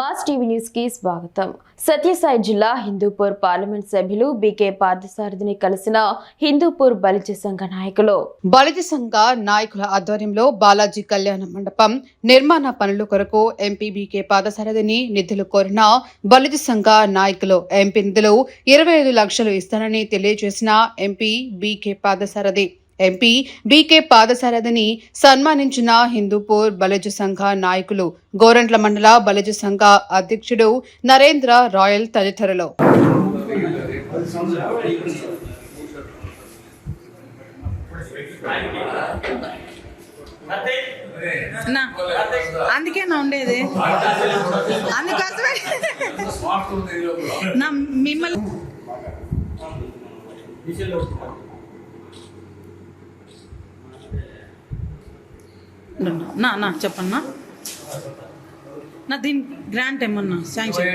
Mass TV న్యూస్కి స్వాగతం. సత్యసాయి జిల్లా హిందూపూర్ పార్లమెంట్ సభ్యులు బీకే పార్థసారథిని కలిసిన హిందూపూర్ బలిజ సంఘ నాయకులు. బలిజ సంఘ నాయకుల ఆధ్వర్యంలో బాలాజీ కళ్యాణ మండపం నిర్మాణ పనుల కొరకు ఎంపీ బీకే పార్థసారథిని నిధులు కోరిన బలిజ సంఘ నాయకులు ఎంపీ నిధులు ఇరవై ఐదు లక్షలు ఇస్తానని తెలియజేసిన MP BK Parthasarathi. MP BK పాదసారథిని సన్మానించిన హిందూపూర్ బలిజ సంఘ నాయకులు గోరంట్ల మండల బలిజ సంఘ అధ్యక్షుడు నరేంద్ర రాయల్ తదితరులు. అందుకే నా ఉండేది. అందుకోసమే. నా మిమ్మల్ని నా నా చెప్పన్నా? నా దీని గ్రాంట్ ఏమన్నా శాంక్షన్